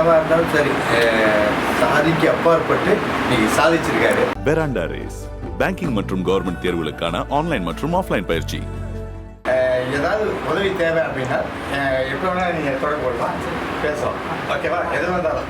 சரி அஹ், சாதிக்கு அப்பாற்பட்டு இன்னைக்கு சாதிச்சிருக்காரு. பெராண்டா ரேஸ் பேங்கிங் மற்றும் கவர்மெண்ட் தேர்வுகளுக்கான ஆன்லைன் மற்றும் ஆஃப்லைன் பயிற்சி. ஏதாவது உதவி தேவை அப்படின்னா எப்போ வேணாலும் நீங்கள் தொடர்பு கொள்ளலாம். பேசலாம். ஓகேவா? எது வந்தாலும்.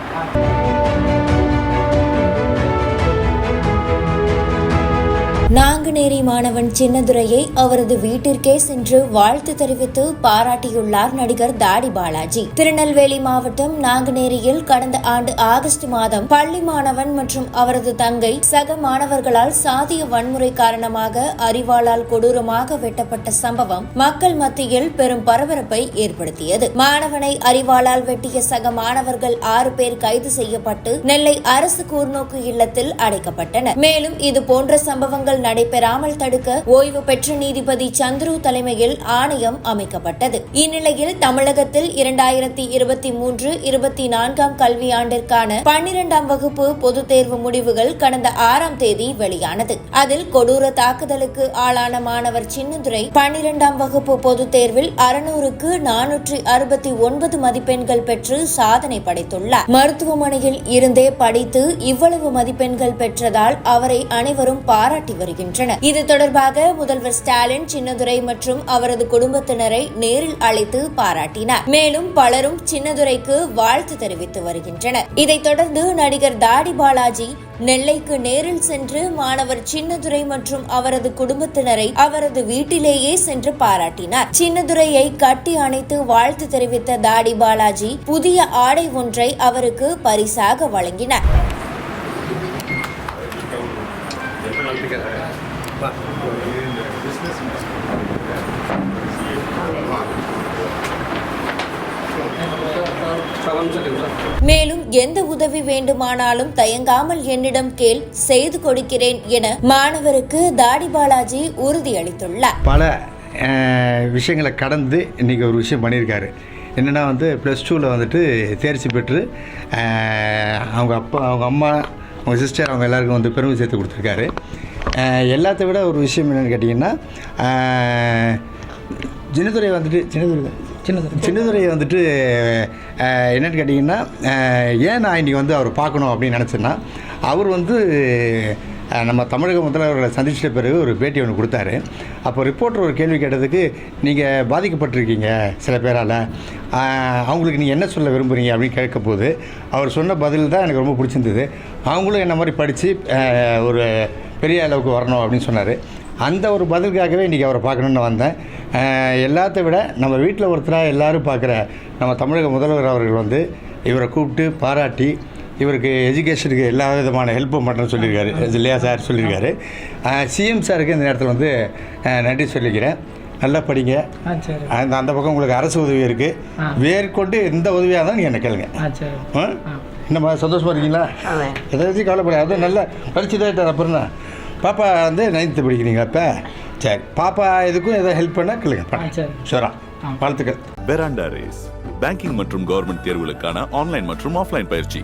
நாங்குநேரி மாணவன் சின்னதுரையை அவரது வீட்டிற்கே சென்று வாழ்த்து தெரிவித்து பாராட்டியுள்ளார் நடிகர் தாடி பாலாஜி. திருநெல்வேலி மாவட்டம் நாங்குநேரியில் கடந்த ஆண்டு ஆகஸ்ட் மாதம் பள்ளி மாணவன் மற்றும் அவரது தங்கை சக மாணவர்களால் சாதிய வன்முறை காரணமாக அறிவாளால் கொடூரமாக வெட்டப்பட்ட சம்பவம் மக்கள் மத்தியில் பெரும் பரபரப்பை ஏற்படுத்தியது. மாணவனை அறிவாளால் வெட்டிய சக மாணவர்கள் ஆறு பேர் கைது செய்யப்பட்டு நெல்லை அரசு கூர்நோக்கு இல்லத்தில் அடைக்கப்பட்டனர். மேலும் இது போன்ற சம்பவங்கள் நடைபெறாமல் தடுக்க ஓய்வு பெற்ற நீதிபதி சந்துரு தலைமையில் ஆணையம் அமைக்கப்பட்டது. இந்நிலையில் தமிழகத்தில் இரண்டாயிரத்தி இருபத்தி மூன்று இருபத்தி நான்காம் கல்வியாண்டிற்கான பன்னிரெண்டாம் வகுப்பு பொதுத் தேர்வு முடிவுகள் கடந்த ஆறாம் தேதி வெளியானது. அதில் கொடூர தாக்குதலுக்கு ஆளான மாணவர் சின்னதுரை பன்னிரெண்டாம் வகுப்பு பொதுத் தேர்வில் அறுநூறுக்கு நானூற்றி அறுபத்தி ஒன்பது மதிப்பெண்கள் பெற்று சாதனை படைத்துள்ளார். மருத்துவமனையில் இருந்தே படித்து இவ்வளவு மதிப்பெண்கள் பெற்றதால் அவரை அனைவரும் பாராட்டி வருகின்றனர். இது தொடர்பாக முதல்வர் ஸ்டாலின் சின்னதுரை மற்றும் அவரது குடும்பத்தினரை நேரில் அழைத்து பாராட்டினார். மேலும் பலரும் சின்னதுரைக்கு வாழ்த்து தெரிவித்து வருகின்றனர். இதைத் தொடர்ந்து நடிகர் தாடி பாலாஜி நெல்லைக்கு நேரில் சென்று மாணவர் சின்னதுரை மற்றும் அவரது குடும்பத்தினரை அவரது வீட்டிலேயே சென்று பாராட்டினார். சின்னதுரையை கட்டி அணைத்து வாழ்த்து தெரிவித்த தாடி பாலாஜி புதிய ஆடை ஒன்றை அவருக்கு பரிசாக வழங்கினார். மேலும் எந்த உதவி வேண்டுமானாலும் தயங்காமல் என்னிடம் கேள் செய்து கொடுக்கிறேன் என மாணவருக்கு தாடி பாலாஜி உறுதியளித்துள்ளார். பல விஷயங்களை கடந்து இன்றைக்கி ஒரு விஷயம் பண்ணியிருக்காரு. என்னென்னா வந்து ப்ளஸ் டூவில் வந்துட்டு தேர்ச்சி பெற்று அவங்க அப்பா அவங்க அம்மா அவங்க சிஸ்டர் அவங்க எல்லாருக்கும் வந்து பெருமை சேர்த்து கொடுத்துருக்காரு. எல்லாத்தை விட ஒரு விஷயம் என்னென்னு கேட்டிங்கன்னா சின்னதுரை வந்துட்டு சின்னதுரை சின்னதுரை சின்னதுரை வந்துட்டு என்னென்னு கேட்டிங்கன்னா ஏன் நான் இன்றைக்கி வந்து அவர் பார்க்கணும் அப்படின்னு நினச்சேன்னா அவர் வந்து நம்ம தமிழக முதல்வர்களை சந்திச்சிட்ட பிறகு ஒரு பேட்டி ஒன்று கொடுத்தாரு. அப்போ ரிப்போர்ட்டர் ஒரு கேள்வி கேட்டதுக்கு நீங்கள் பாதிக்கப்பட்டிருக்கீங்க சில பேரால். அவங்களுக்கு நீங்கள் என்ன சொல்ல விரும்புகிறீங்க அப்படின்னு கேட்க போது அவர் சொன்ன பதில் தான் எனக்கு ரொம்ப பிடிச்சிருந்தது. அவங்களும் என்ன மாதிரி படித்து ஒரு பெரிய அளவுக்கு வரணும் அப்படின்னு சொன்னார். அந்த ஒரு பதிலுக்காகவே இன்றைக்கி அவரை பார்க்கணுன்னு வந்தேன். எல்லாத்த எல்லாத்தை விட நம்ம வீட்டில் ஒருத்தராக எல்லோரும் பார்க்குற நம்ம தமிழக முதல்வர் அவர்கள் வந்து இவரை கூப்பிட்டு பாராட்டி இவருக்கு எஜுகேஷனுக்கு எல்லா விதமான ஹெல்ப்பும் பண்ணுறேன்னு சொல்லியிருக்காரு. இல்லையா சார்? சொல்லியிருக்காரு. சிஎம் சாருக்கு இந்த நேரத்தில் வந்து நன்றி சொல்லிக்கிறேன். நல்லா படிங்க. அந்த அந்த பக்கம் உங்களுக்கு அரசு உதவி இருக்குது மேற்கொண்டு எந்த உதவியாக இருந்தாலும் நீங்கள் என்ன கேளுங்க. ஆ சரி. ஆ? என்னம்மா சந்தோஷமா இருக்கீங்களா? எதை வச்சு கவலைப்படாது அதுவும் நல்லா தான் அப்புறம் தான் பாப்பா வந்து நைன்த்து படிக்கிறீங்க அப்போ சரி. பாப்பா இதுக்கும் எதாவது ஹெல்ப் பண்ண கேளுங்க. ஷோரா. வாழ்த்துக்கள். பெராண்டா ரேஸ் பேங்கிங் மற்றும் கவர்மெண்ட் தேர்வுகளுக்கான ஆன்லைன் மற்றும் ஆஃப்லைன் பயிற்சி.